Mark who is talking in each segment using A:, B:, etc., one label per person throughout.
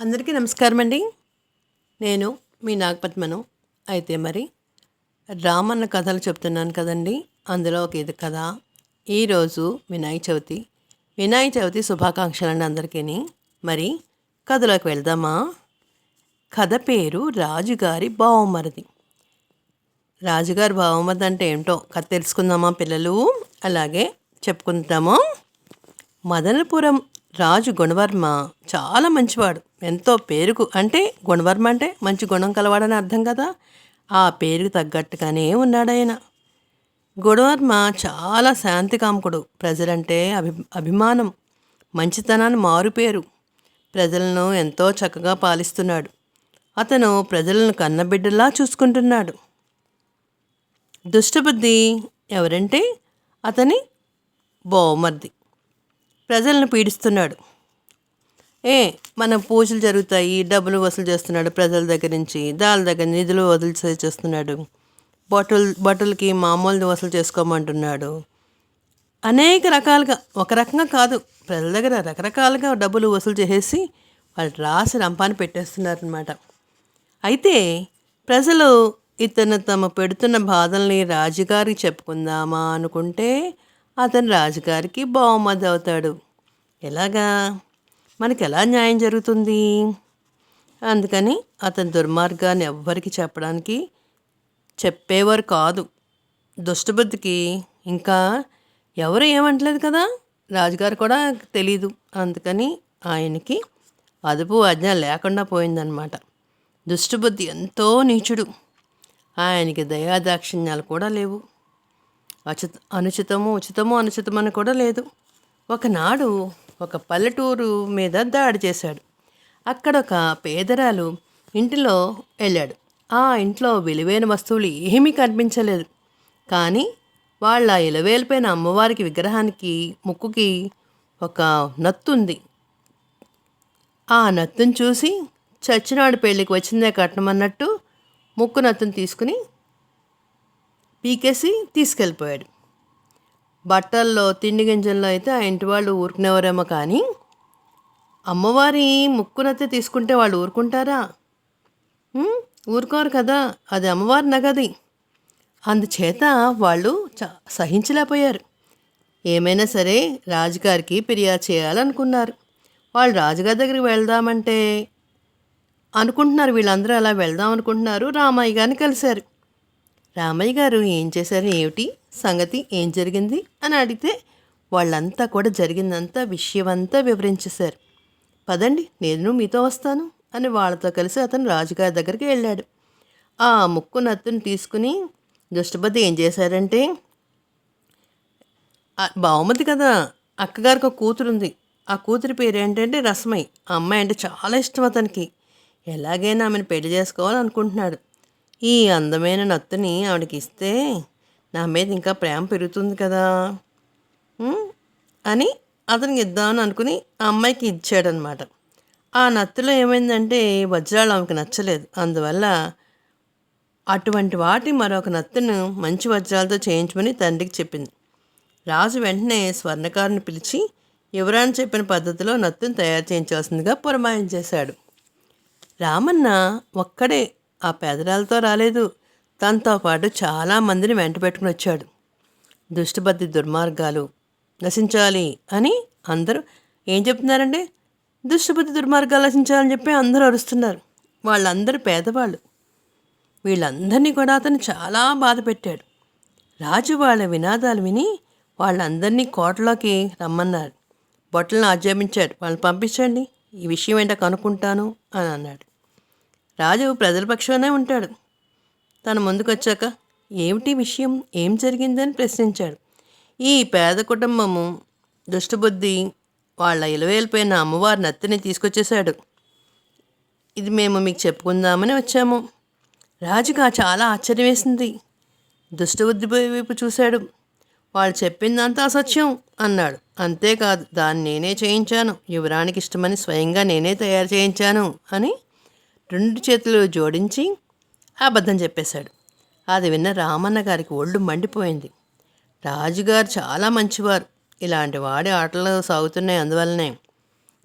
A: అందరికీ నమస్కారం అండి. నేను మీ నాగపద్మను. అయితే మరి రామన్న కథలు చెప్తున్నాను కదండి. అందులో ఒక ఇది కథ. ఈరోజు వినాయక చవితి. వినాయక చవితి శుభాకాంక్షలు అండి అందరికీ మరి కథలోకి వెళ్దామా? కథ పేరు రాజుగారి బావమరిది. రాజుగారి బావమరిది అంటే ఏమిటో కథ తెలుసుకుందామా పిల్లలు? అలాగే చెప్పుకుంటాము మదనపురం రాజు గుణవర్మ చాలా మంచివాడు. ఎంతో పేరుకు అంటే గుణవర్మ అంటే మంచి గుణం కలవాడని అర్థం కదా? ఆ పేరుకు తగ్గట్టుగానే ఉన్నాడాయన. గుణవర్మ చాలా శాంతి కాముకుడు ప్రజలంటే అభి అభిమానం. మంచితనాన్ని మారుపేరు. ప్రజలను ఎంతో చక్కగా పాలిస్తున్నాడు. అతను ప్రజలను కన్నబిడ్డలా చూసుకుంటున్నాడు. దుష్టబుద్ధి ఎవరంటే అతని బోమర్ది ప్రజలను పీడిస్తున్నాడు. ఏ మన పూజలు జరుగుతాయి డబ్బులు వసూలు చేస్తున్నాడు ప్రజల దగ్గర నుంచి దాని దగ్గర నిధులు వసూలు చే- చేస్తున్నాడు. బట్టలు బట్టలకి మామూలు వసూలు చేసుకోమంటున్నాడు. అనేక రకాలుగా ఒక రకంగా కాదు ప్రజల దగ్గర రకరకాలుగా డబ్బులు వసూలు చేసేసి వాళ్ళు రాసి రంపాన్ని పెట్టేస్తున్నారనమాట అయితే ప్రజలు ఇతను తమ పెడుతున్న బాధల్ని రాజుగారికి చెప్పుకుందామా అనుకుంటే అతను రాజుగారికి బహుమతి అవుతాడు. ఎలాగా? మనకి ఎలా న్యాయం జరుగుతుంది? అందుకని అతని దుర్మార్గాన్ని ఎవ్వరికి చెప్పడానికి చెప్పేవారు కాదు. దుష్టబుద్ధికి ఇంకా ఎవరు ఏమంటలేదు కదా? రాజుగారు కూడా తెలీదు. అందుకని ఆయనకి అదుపు ఆజ్ఞ లేకుండా పోయిందనమాట. దుష్టబుద్ధి ఎంతో నీచుడు. ఆయనకి దయాదాక్షిణ్యాలు కూడా లేవు. అచిత అనుచితము ఉచితము అనుచితమని కూడా లేదు. ఒకనాడు ఒక పల్లెటూరు మీద దాడి చేశాడు. అక్కడ ఒక పేదరాలు ఇంటిలో వెళ్ళాడు. ఆ ఇంట్లో విలువైన వస్తువులు ఏమీ కనిపించలేదు. కానీ వాళ్ళ ఇలవేలిపోయిన అమ్మవారికి విగ్రహానికి ముక్కుకి ఒక నత్తుంది. ఆ నత్తుని చూసి చచ్చినాడు పెళ్ళికి వచ్చిందే కట్నం అన్నట్టు ముక్కు నత్తుని తీసుకుని పీకేసి తీసుకెళ్ళిపోయాడు. బట్టల్లో తిండి గింజల్లో అయితే ఆ ఇంటి వాళ్ళు ఊరుకునేవారేమో కానీ అమ్మవారి ముక్కునైతే తీసుకుంటే వాళ్ళు ఊరుకుంటారా? ఊరుకోరు కదా అది అమ్మవారి నగది. అందుచేత వాళ్ళు చ సహించలేకపోయారు. ఏమైనా సరే రాజుగారికి ఫిర్యాదు చేయాలనుకున్నారు. వాళ్ళు రాజుగారి దగ్గరికి వెళ్దామంటే అనుకుంటున్నారు వీళ్ళందరూ అలా వెళ్దాం అనుకుంటున్నారు రామయ్య గారిని కలిశారు. రామయ్య గారు ఏం చేశారు ఏమిటి సంగతి ఏం జరిగింది అని అడిగితే వాళ్ళంతా కూడా జరిగిందంతా విషయమంతా వివరించేశారు. పదండి నేను మీతో వస్తాను అని వాళ్ళతో కలిసి అతను రాజుగారి దగ్గరికి వెళ్ళాడు. ఆ ముక్కు నత్తుని తీసుకుని దుష్టపతి ఏం చేశారంటే ఆ కదా అక్కగారికి ఒక కూతురు ఉంది ఆ కూతురి పేరు ఏంటంటే రసమై ఆ అమ్మాయి అంటే చాలా ఇష్టం అతనికి. ఎలాగైనా ఆమెను పెళ్ళి చేసుకోవాలనుకుంటున్నాడు. ఈ అందమైన నత్తుని ఆవిడకి ఇస్తే నా మీద ఇంకా ప్రేమ పెరుగుతుంది కదా. అని అతనికి ఇద్దామని అనుకుని ఆ అమ్మాయికి ఇచ్చాడనమాట. ఆ నత్తులో ఏమైందంటే వజ్రాలు ఆమెకు నచ్చలేదు. అందువల్ల అటువంటి వాటి మరొక నత్తును మంచి వజ్రాలతో చేయించమని తండ్రికి చెప్పింది. రాజు వెంటనే స్వర్ణకారుని పిలిచి యువరాణి చెప్పిన పద్ధతిలో నత్తును తయారు చేయించాల్సిందిగా పురమాయించేశాడు రామన్న ఒక్కడే ఆ పెదరాలతో రాలేదు. తనతో పాటు చాలా మందిని వెంట పెట్టుకుని వచ్చాడు. దుష్టబద్ధి దుర్మార్గాలు నశించాలి అని అందరూ ఏం చెప్తున్నారండి? దుష్టబుద్ధి దుర్మార్గాలు నశించాలని చెప్పి అందరూ అరుస్తున్నారు. వాళ్ళందరూ పేదవాళ్ళు. వీళ్ళందరినీ కూడా అతను చాలా బాధ పెట్టాడు. రాజు వాళ్ళ వినాదాలు విని వాళ్ళందరినీ కోటలోకి రమ్మన్నారు. బొట్టలను ఆజ్ఞాపించాడు. వాళ్ళని పంపించండి. ఈ విషయం ఏంటో కనుక్కుంటాను అని అన్నాడు. రాజు ప్రజల పక్షానే ఉంటాడు. తన ముందుకొచ్చాక ఏమిటి విషయం? ఏం జరిగిందని? ప్రశ్నించాడు. ఈ పేద కుటుంబము దుష్టబుద్ధి వాళ్ళ ఇలవేలిపోయిన అమ్మవారి నత్తిని తీసుకొచ్చేశాడు. ఇది మేము మీకు చెప్పుకుందామని వచ్చాము. రాజుగా చాలా ఆశ్చర్యం వేసింది దుష్టబుద్ధి వైపు చూశాడు. వాళ్ళు చెప్పిందంతా అసత్యం అన్నాడు. అంతేకాదు దాన్ని నేనే చేయించాను. యువరానికి ఇష్టమని స్వయంగా నేనే తయారు చేయించాను అని రెండు చేతులు జోడించి అబద్ధం చెప్పేశాడు. అది విన్న రామన్న గారికి ఒళ్ళు మండిపోయింది. రాజుగారు చాలా మంచివారు. ఇలాంటి వాడి ఆటలు సాగుతున్నాయి అందువల్లనే.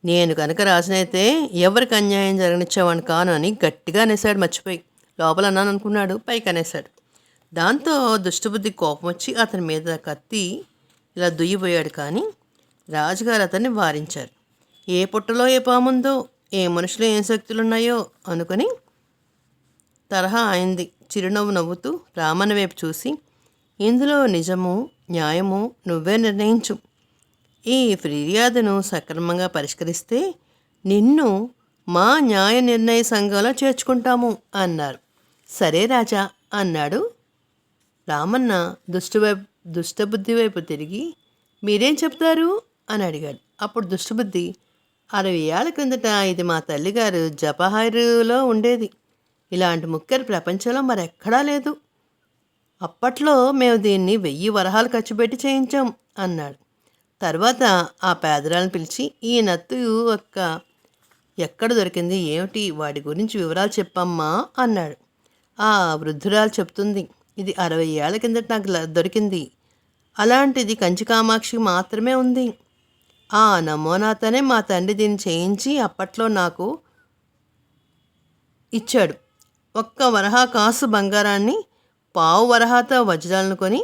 A: నేను కనుక రాసినైతే ఎవరికి అన్యాయం జరగనిచ్చేవాడిని కాను అని గట్టిగా అనేశాడు మర్చిపోయి. లోపల అన్నాను అనుకున్నాడు పైకి అనేశాడు దాంతో దుష్టబుద్ధి కోపం వచ్చి అతని మీద కత్తి ఇలా దుయ్యిపోయాడు కానీ రాజుగారు అతన్ని వారించారు. ఏ పుట్టలో ఏ పాముందో ఏ మనుషులో ఏం శక్తులున్నాయో అనుకొని తరహా అయింది. చిరునవ్వు నవ్వుతూ రామన్న వైపు చూసి ఇందులో నిజము న్యాయము నువ్వే నిర్ణయించు. ఈ ఫిర్యాదును సక్రమంగా పరిష్కరిస్తే నిన్ను మా న్యాయ నిర్ణయ సంఘంలో చేర్చుకుంటాము అన్నారు. సరే రాజా అన్నాడు. రామన్న దుష్టవైపు దుష్టబుద్ధి వైపు తిరిగి మీరేం చెప్తారు? అని అడిగాడు. అప్పుడు దుష్టబుద్ధి అరవై ఏళ్ళ క్రిందట ఇది మా తల్లిగారు జపహారులో ఉండేది. ఇలాంటి ముక్కెర ప్రపంచంలో మరెక్కడా లేదు. అప్పట్లో మేము దీన్ని వెయ్యి వరహాలు ఖర్చు పెట్టి చేయించాం అన్నాడు. తర్వాత ఆ పేదరాలను పిలిచి ఈ నత్తు ఒక్క ఎక్కడ దొరికింది? ఏమిటి? వాడి గురించి వివరాలు చెప్పమ్మా అన్నాడు. ఆ వృద్ధురాలు చెప్తుంది ఇది అరవై ఏళ్ళ కిందట నాకు దొరికింది. అలాంటిది కంచి కామాక్షికి మాత్రమే ఉంది. ఆ నమూనాతోనే మా తండ్రి దీన్ని చేయించి అప్పట్లో నాకు ఇచ్చాడు. ఒక్క వరహా కాసు బంగారాన్ని పావు వరహాతో వజ్రాలను కొని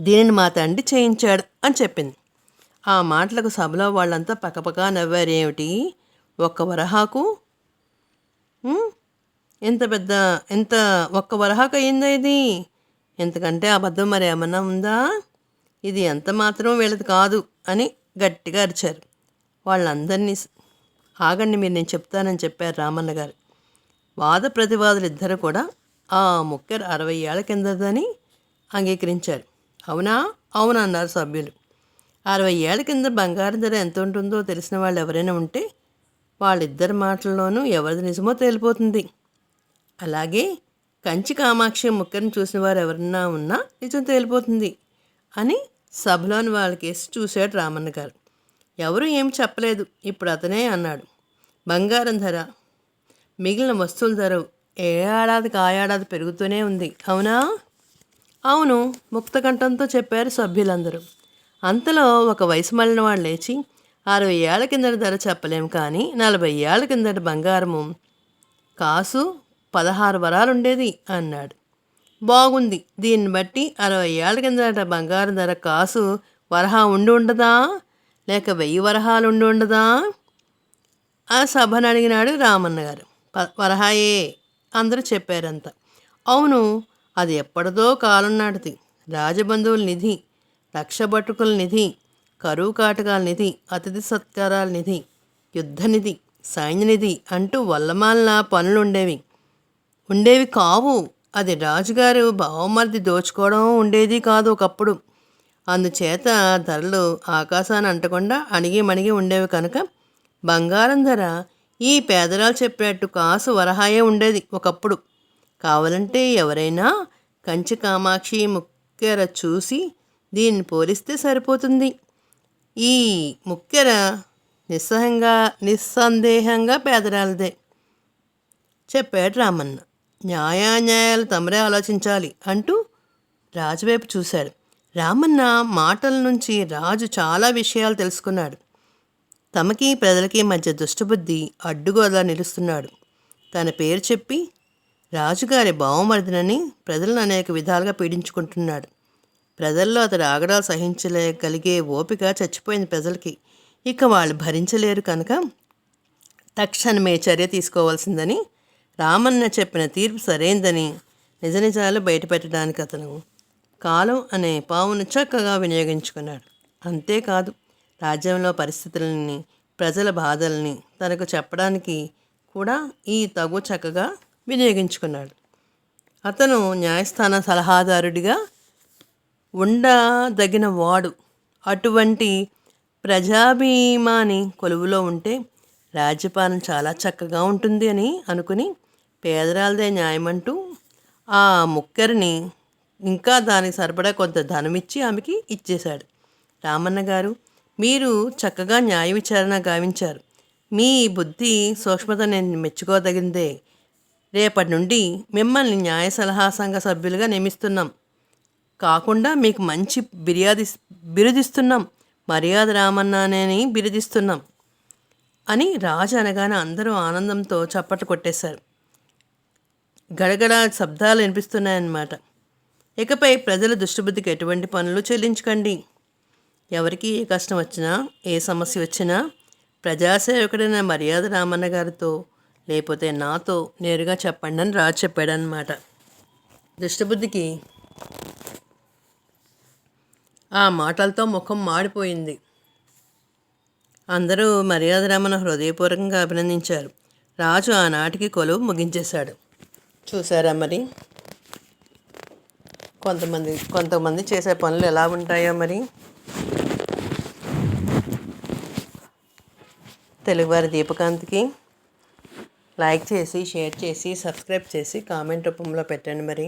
A: దీనిని మా తండ్రి చేయించాడు అని చెప్పింది. ఆ మాటలకు సభలో వాళ్ళంతా పక్కపక్క నవ్వారేమిటి? ఒక్క వరహాకు? ఎంత పెద్ద ఎంత ఒక్క వరహాకు అయిందా ఇది? ఎంతకంటే అబద్ధం మరి ఏమన్నా ఉందా? ఇది ఎంత మాత్రం వీళ్ళది కాదు అని గట్టిగా అరిచారు. వాళ్ళందరినీ ఆగండి మీరు నేను చెప్తానని చెప్పారు రామన్న గారు. వాద ప్రతివాదులు ఇద్దరు కూడా ఆ ముక్కరు అరవై ఏళ్ళ కిందదని అంగీకరించారు. అవునా? అవును అన్నారు సభ్యులు. అరవై ఏళ్ళ కింద బంగారం ధర ఎంత ఉంటుందో తెలిసిన వాళ్ళు ఎవరైనా ఉంటే వాళ్ళిద్దరి మాటల్లోనూ ఎవరిది నిజమో తేలిపోతుంది. అలాగే కంచి కామాక్షి ముక్కర్ని చూసిన వారు ఎవరన్నా ఉన్నా నిజం తేలిపోతుంది అని సభలోని వాళ్ళకేసి చూశాడు రామన్న గారు. ఎవరు ఏం చెప్పలేదు. ఇప్పుడు అతనే అన్నాడు. బంగారం ధర మిగిలిన వస్తువుల ధర ఏ ఏడాదికి ఆ ఏడాది పెరుగుతూనే ఉంది. అవునా? అవును ముక్తకంఠంతో చెప్పారు సభ్యులందరూ. అంతలో ఒక వయసు మళ్ళిన వాళ్ళు లేచి అరవై ఏళ్ళ కిందటి ధర చెప్పలేము కానీ నలభై ఏళ్ళ కిందటి బంగారము కాసు పదహారు వరాలు ఉండేది అన్నాడు. బాగుంది. దీన్ని బట్టి అరవై ఏళ్ళ కిందట బంగారం ధర కాసు వరహా ఉండి ఉండదా? లేక వెయ్యి వరహాలు ఉండి ఉండదా? ఆ సభను అడిగినాడు రామన్న గారు. ప- వరహాయే అందరూ చెప్పారంత. అవును అది ఎప్పటిదో కాలం నాటిది. రాజబంధువుల నిధి రక్షభటుకుల నిధి కరువు కాటకాల నిధి అతిథి సత్కారాల నిధి యుద్ధ నిధి సైన్య నిధి అంటూ వల్లమాలిన పనులు ఉండేవి ఉండేవి కావు. అది రాజుగారు బావమరిది దోచుకోవడం ఉండేది కాదు ఒకప్పుడు. అందుచేత ధరలు ఆకాశాన్ని అంటకుండా అణిగి మణిగి ఉండేవి కనుక బంగారం ధర ఈ పేదరాలు చెప్పినట్టు కాసు వరహాయే ఉండేది ఒకప్పుడు. కావాలంటే ఎవరైనా కంచి కామాక్షి ముక్కెర చూసి దీన్ని పోలిస్తే సరిపోతుంది. ఈ ముక్కెర నిస్సహంగా నిస్సందేహంగా పేదరాలదే చెప్పాడు రామన్న. న్యాయాన్యాయాలు తమరే ఆలోచించాలి అంటూ రాజువైపు చూశాడు. రామన్న మాటల నుంచి రాజు చాలా విషయాలు తెలుసుకున్నాడు. తమకి ప్రజలకి మధ్య దుష్టబుద్ధి అడ్డుగోలా నిలుస్తున్నాడు. తన పేరు చెప్పి రాజుగారి భావమర్దనని ప్రజలను అనేక విధాలుగా పీడించుకుంటున్నాడు. ప్రజల్లో అతడు ఆగడాలు సహించలేగలిగే ఓపిక చచ్చిపోయింది ప్రజలకి. ఇక వాళ్ళు భరించలేరు కనుక తక్షణమే చర్య తీసుకోవాల్సిందని రామన్న చెప్పిన తీర్పు సరైందని నిజ నిజాలు బయటపెట్టడానికి అతను కాలం అనే పావును చక్కగా వినియోగించుకున్నాడు. అంతేకాదు రాజ్యంలో పరిస్థితులని ప్రజల బాధల్ని తనకు చెప్పడానికి కూడా ఈ తగు చక్కగా వినియోగించుకున్నాడు. అతను న్యాయస్థాన సలహాదారుడిగా ఉండదగిన వాడు. అటువంటి ప్రజాభిమాని కొలువులో ఉంటే రాజ్యపాలన చాలా చక్కగా ఉంటుంది అని అనుకుని పేదరాలదే న్యాయమంటూ ఆ ముక్కరిని ఇంకా దానికి సరిపడా కొంత ధనమిచ్చి ఆమెకి ఇచ్చేశాడు. రామన్న గారు మీరు చక్కగా న్యాయ విచారణ గావించారు. మీ బుద్ధి సూక్ష్మత నేను మెచ్చుకోదగిందే. రేపటి నుండి మిమ్మల్ని న్యాయ సలహా సంఘ సభ్యులుగా నియమిస్తున్నాం. కాకుండా మీకు మంచి బిర్యాది బిరుదిస్తున్నాం. మర్యాద రామన్నానని బిరుదిస్తున్నాం. అని రాజు అనగానే అందరూ ఆనందంతో చప్పట్లు కొట్టేశారు. గడగడ శబ్దాలు వినిపిస్తున్నాయన్నమాట. ఇకపై ప్రజల దుష్టబుద్ధికి ఎటువంటి పనులు చెల్లించకండి. ఎవరికి ఏ కష్టం వచ్చినా ఏ సమస్య వచ్చినా ప్రజాసేవకుడైన మర్యాద రామన్న గారితో లేకపోతే నాతో నేరుగా చెప్పండి అని రాజు చెప్పాడనమాట దుష్టబుద్ధికి ఆ మాటలతో ముఖం మాడిపోయింది. అందరూ మర్యాద రామన్న హృదయపూర్వకంగా అభినందించారు. రాజు ఆనాటికి కొలువు ముగించేశాడు. చూసారా మరి? కొంతమంది కొంతమంది చేసే పనులు ఎలా ఉంటాయో మరి? తెలుగువారి దీపకాంత్కి లైక్ చేసి షేర్ చేసి సబ్స్క్రైబ్ చేసి కామెంట్ రూపంలో పెట్టండి మరి.